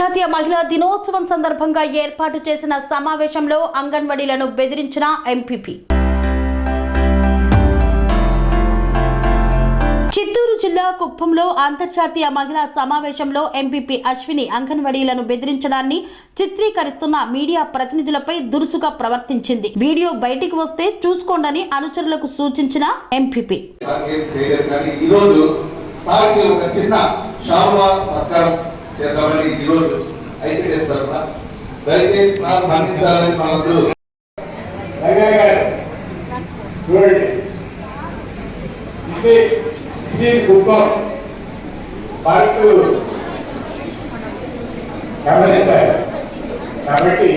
అంతర్జాతీయ మహిళా దినోత్సవం సందర్భంగా ఏర్పాటు చేసిన సమావేశంలో అంగన్వాడీలను బెదిరించిన ఎంపీపీ. చిత్తూరు జిల్లా కుప్పంలో అంతర్జాతీయ మహిళా సమావేశంలో ఎంపీపీ అశ్విని అంగన్వాడీలను బెదిరించడాన్ని చిత్రీకరిస్తున్న మీడియా ప్రతినిధులపై దురుసుగా ప్రవర్తించింది. వీడియో బయటికి వస్తే చూసుకోండని అనుచరులకు సూచించిన ఎంపీపీ. ఒక చిన్న చేద్దామని ఈరోజు ఐసీడీఎస్ తరఫున దయచేసి సార్ మన్నించాలని మనందరూ చూడండి. గమనించాలి. కాబట్టి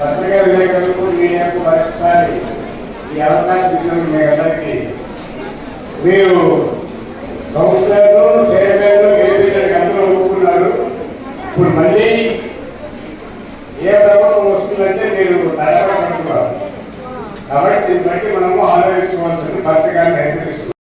పత్రికా విలేకరులకు మీడియాకు మరొకసారి ఈ అవకాశం ఇచ్చిన మీ అందరికీ. మీరు కౌన్సిలర్ కాబట్టి దీన్ని బట్టి మనము ఆలోచించుకోవాల్సింది పత్రికలు గారిని